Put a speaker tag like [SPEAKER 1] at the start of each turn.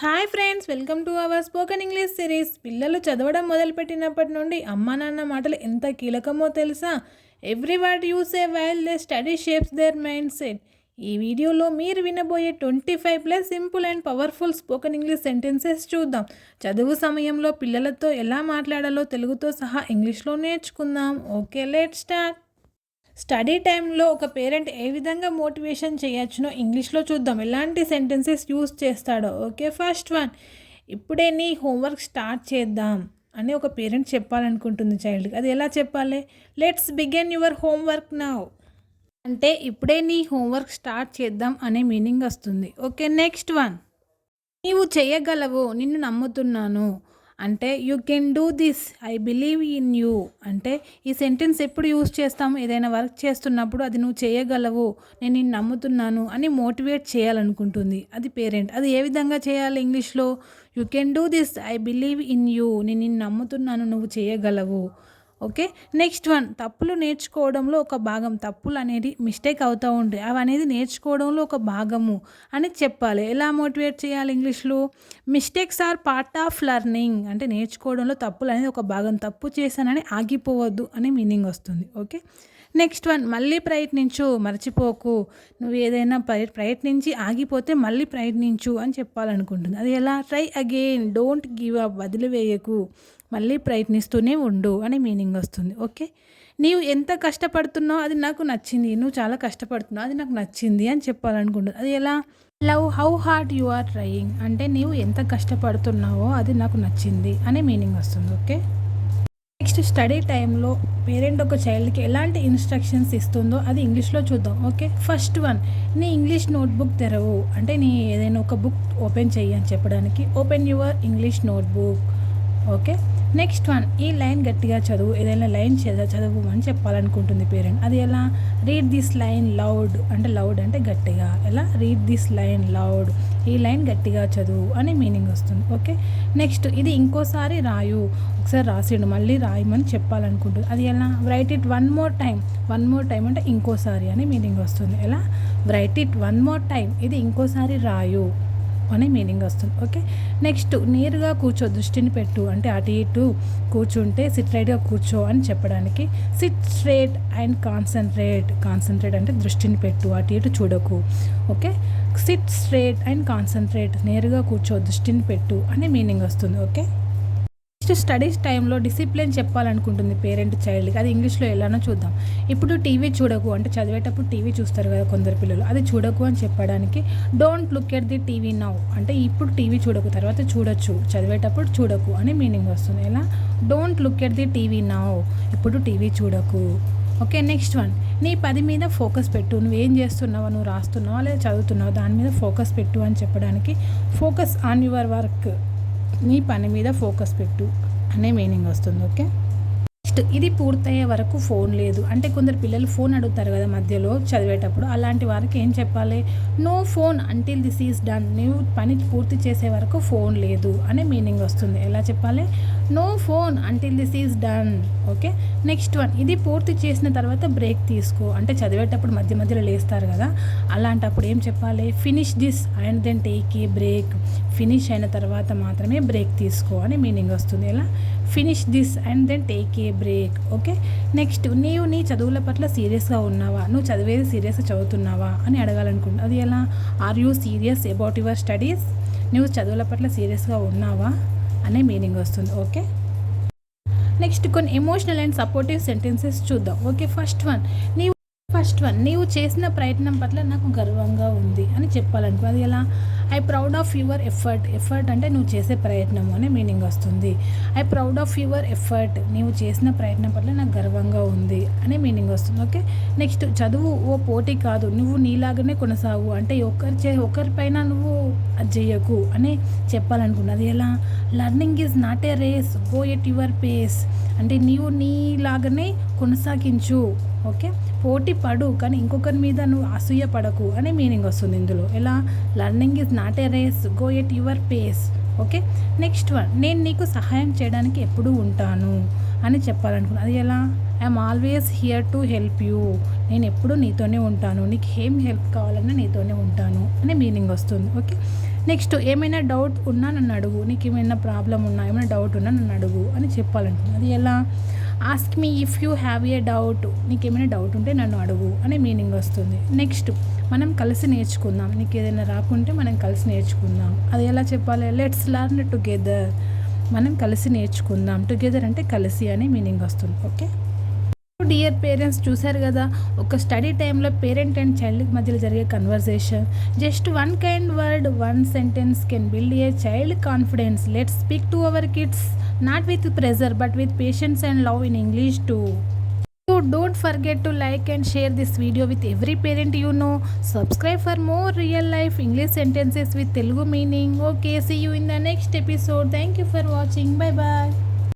[SPEAKER 1] Hi friends welcome to our spoken English series. పిల్లలు చదవడం మొదలుపెట్టినప్పటి నుండి అమ్మా నాన్న మాటలు ఎంత కీలకమో తెలుసా? Every word use a while they study shapes their mindset ఈ వీడియోలో మీరు వినబోయే twenty five plus simple and powerful spoken English sentences చూద్దాం. చదువు సమయంలో పిల్లలతో ఎలా మాట్లాడాలో తెలుగుతో సహా ఇంగ్లీష్లో నేర్చుకుందాం. ఓకే లెట్ స్టార్ట్ స్టడీ టైంలో ఒక పేరెంట్ ఏ విధంగా మోటివేషన్ చేయొచ్చునో ఇంగ్లీష్లో చూద్దాం. ఎలాంటి సెంటెన్సెస్ యూస్ చేస్తాడో. Okay first one. ఇప్పుడే నీ హోంవర్క్ స్టార్ట్ చేద్దాం అని ఒక పేరెంట్ చెప్పాలనుకుంటుంది చైల్డ్కి. అది ఎలా చెప్పాలి? Let's begin your homework now. అంటే ఇప్పుడే నీ హోంవర్క్ స్టార్ట్ చేద్దాం అనే మీనింగ్ వస్తుంది. Okay next one. నీవు చేయగలవు. నిన్ను నమ్ముతున్నాను. అంటే you can do this I believe in you అంటే ఈ సెంటెన్స్ ఎప్పుడు యూజ్ చేస్తాము? ఏదైనా వర్క్ చేస్తున్నప్పుడు అది నువ్వు చేయగలవు. నేను నిన్ను నమ్ముతున్నాను అని మోటివేట్ చేయాలనుకుంటుంది. అది పేరెంట్ అది ఏ విధంగా చేయాలి ఇంగ్లీష్లో you can do this I believe in you నేను నిన్ను నమ్ముతున్నాను. నువ్వు చేయగలవు. ఓకే? నెక్స్ట్ వన్ తప్పులు నేర్చుకోవడంలో ఒక భాగం. తప్పులు అనేది మిస్టేక్ అవుతూ ఉంటాయి. అవి అనేది నేర్చుకోవడంలో ఒక భాగము అని చెప్పాలి. ఎలా మోటివేట్ చేయాలి ఇంగ్లీష్లో? Mistakes are part of learning. అంటే నేర్చుకోవడంలో తప్పులు అనేది ఒక భాగం. తప్పు చేశానని ఆగిపోవద్దు అనే మీనింగ్ వస్తుంది. ఓకే? నెక్స్ట్ వన్ మళ్ళీ ప్రయత్నించు మర్చిపోకు. నువ్వు ఏదైనా ప్రయ- ప్రయత్నించి ఆగిపోతే మళ్ళీ ప్రయత్నించు అని చెప్పాలనుకుంటుంది. అది ఎలా? Try again. Don't give up. వదిలివేయకు. మళ్ళీ ప్రయత్నిస్తూనే ఉండు అనే మీనింగ్ వస్తుంది ఓకే? నీవు ఎంత కష్టపడుతున్నావు అది నాకు నచ్చింది నువ్వు చాలా కష్టపడుతున్నావు అది నాకు నచ్చింది అని చెప్పాలనుకుంటుంది అది ఎలా? Love how hard you are trying అంటే నీవు ఎంత కష్టపడుతున్నావో అది నాకు నచ్చింది అనే మీనింగ్ వస్తుంది ఓకే? నెక్స్ట్ స్టడీ టైంలో పేరెంట్ ఒక చైల్డ్కి ఎలాంటి ఇన్స్ట్రక్షన్స్ ఇస్తుందో అది ఇంగ్లీష్లో చూద్దాం ఓకే? ఫస్ట్ వన్ నీ ఇంగ్లీష్ నోట్బుక్ తెరవు అంటే నీ ఏదైనా ఒక బుక్ ఓపెన్ చెయ్యి అని చెప్పడానికి. Open your English notebook okay? Next one ఈ లైన్ గట్టిగా చదువు ఏదైనా లైన్ చదువు అని చెప్పాలనుకుంటుంది పేరెంట్ అది ఎలా? రీడ్ దిస్ లైన్ లౌడ్ అంటే లౌడ్ అంటే గట్టిగా. ఎలా? రీడ్ దిస్ లైన్ లౌడ్ ఈ లైన్ గట్టిగా చదువు అని మీనింగ్ వస్తుంది. ఓకే నెక్స్ట్ ఇది ఇంకోసారి రాయు. ఒకసారి రాసిండు మళ్ళీ రాయమని చెప్పాలనుకుంటుంది. అది ఎలా? Write it one more time one more time అంటే ఇంకోసారి అని మీనింగ్ వస్తుంది. ఎలా? Write it one more time ఇది ఇంకోసారి రాయు. అనే మీనింగ్ వస్తుంది. ఓకే? నెక్స్ట్ నేరుగా కూర్చో దృష్టిని పెట్టు. అంటే అటు ఇటు కూర్చుంటే సిట్రైట్గా కూర్చో అని చెప్పడానికి sit straight and concentrate concentrate అంటే దృష్టిని పెట్టు. అటు ఇటు చూడకు. Okay? Sit straight and concentrate నేరుగా కూర్చో దృష్టిని పెట్టు అనే మీనింగ్ వస్తుంది. ఓకే? నెక్స్ట్ స్టడీస్ టైంలో డిసిప్లిన్ చెప్పాలనుకుంటుంది పేరెంట్ చైల్డ్కి అది ఇంగ్లీష్లో ఎలానో చూద్దాం. ఇప్పుడు టీవీ చూడకు అంటే చదివేటప్పుడు టీవీ చూస్తారు కదా కొందరు పిల్లలు. అది చూడకు అని చెప్పడానికి don't look at the TV now అంటే ఇప్పుడు టీవీ చూడకు తర్వాత చూడొచ్చు. చదివేటప్పుడు చూడకు అని మీనింగ్ వస్తుంది. ఎలా? Don't look at the TV now ఇప్పుడు టీవీ చూడకు. ఓకే నెక్స్ట్ వన్ నీ పది మీద ఫోకస్ పెట్టు. నువ్వు ఏం చేస్తున్నావో నువ్వు రాస్తున్నావా లేదా చదువుతున్నావా దాని మీద ఫోకస్ పెట్టు అని చెప్పడానికి ఫోకస్ ఆన్ యువర్ వర్క్ నీ పని మీద ఫోకస్ పెట్టు అనే మీనింగ్ వస్తుంది ఓకే? నెక్స్ట్ ఇది పూర్తయ్యే వరకు ఫోన్ లేదు. అంటే కొందరు పిల్లలు ఫోన్ అడుగుతారు కదా మధ్యలో చదివేటప్పుడు. అలాంటి వారికి ఏం చెప్పాలి? No phone until this is done నువ్వు పని పూర్తి చేసే వరకు ఫోన్ లేదు అనే మీనింగ్ వస్తుంది. ఎలా చెప్పాలి? No phone until this is done okay? Next one ఇది పూర్తి చేసిన తర్వాత బ్రేక్ తీసుకో. అంటే చదివేటప్పుడు మధ్య మధ్యలో లేస్తారు కదా. అలాంటప్పుడు ఏం చెప్పాలి? Finish this and then take a break finish అయిన తర్వాత మాత్రమే బ్రేక్ తీసుకో అని మీనింగ్ వస్తుంది. ఎలా? Finish this and then take a break okay next నీవు నీ చదువుల పట్ల సీరియస్గా ఉన్నావా? నువ్వు చదివేది సీరియస్గా చదువుతున్నావా? అని అడగాలనుకుంటున్నా. అది ఎలా? Are you serious about your studies నువ్వు చదువుల పట్ల సీరియస్గా ఉన్నావా? అనే మీనింగ్ వస్తుంది ఓకే నెక్స్ట్ కొన్ని ఎమోషనల్ అండ్ సపోర్టివ్ సెంటెన్సెస్ చూద్దాం ఓకే ఫస్ట్ వన్ నీవు ఫస్ట్ వన్. నీవు చేసిన ప్రయత్నం పట్ల నాకు గర్వంగా ఉంది అని చెప్పాలనుకో అది ఎలా? I proud of your effort effort అంటే నువ్వు చేసే ప్రయత్నం అనే మీనింగ్ వస్తుంది. I proud of your effort నీవు చేసిన ప్రయత్నం పట్ల నాకు గర్వంగా ఉంది అనే మీనింగ్ వస్తుంది. ఓకే నెక్స్ట్ చదువు ఓ పోటీ కాదు. నువ్వు నీలాగానే కొనసాగు. అంటే ఒకరి చే ఒకరిపైన నువ్వు అది చేయకు అని చెప్పాలనుకున్నది ఎలా? Learning is not a race go at your pace అంటే నీవు నీలాగానే కొనసాగించు. ఓకే పోటీ పడు కానీ ఇంకొకరి మీద నువ్వు అసూయ పడకు అనే మీనింగ్ వస్తుంది ఇందులో. ఎలా? Learning is not a race go at your pace okay next one నేను నీకు సహాయం చేయడానికి ఎప్పుడూ ఉంటాను అని చెప్పాలనుకున్నాను అది ఎలా? I'm always here to help you నేను ఎప్పుడూ నీతోనే ఉంటాను. నీకు ఏం హెల్ప్ కావాలన్నా నీతోనే ఉంటాను అనే మీనింగ్ వస్తుంది. ఓకే నెక్స్ట్ ఏమైనా డౌట్ ఉన్నా నన్ను అడుగు. నీకు ఏమైనా ప్రాబ్లం ఉన్నా ఏమైనా డౌట్ ఉన్నా నన్ను అడుగు అని చెప్పాలంటుంది అది ఎలా? Ask me if you have a doubt నీకు ఏమైనా డౌట్ ఉంటే నన్ను అడుగు అనే మీనింగ్ వస్తుంది. నెక్స్ట్ మనం కలిసి నేర్చుకుందాం. నీకు ఏదైనా రాకుంటే మనం కలిసి నేర్చుకుందాం. అది ఎలా చెప్పాలి? లెట్స్ లర్న్ టుగెదర్ మనం కలిసి నేర్చుకుందాం. టుగెదర్ అంటే కలిసి అనే మీనింగ్ వస్తుంది. ఓకే డియర్ పేరెంట్స్ చూశారు కదా? ఒక స్టడీ టైంలో పేరెంట్ అండ్ చైల్డ్ మధ్యలో జరిగే conversation just one kind word one sentence can build a child confidence let's speak to our kids not with pressure but with patience and love in English too. So don't forget to like and share this video with every parent you know. Subscribe for more real life English sentences with Telugu meaning. Okay, see you in the next episode. Thank you for watching. Bye bye.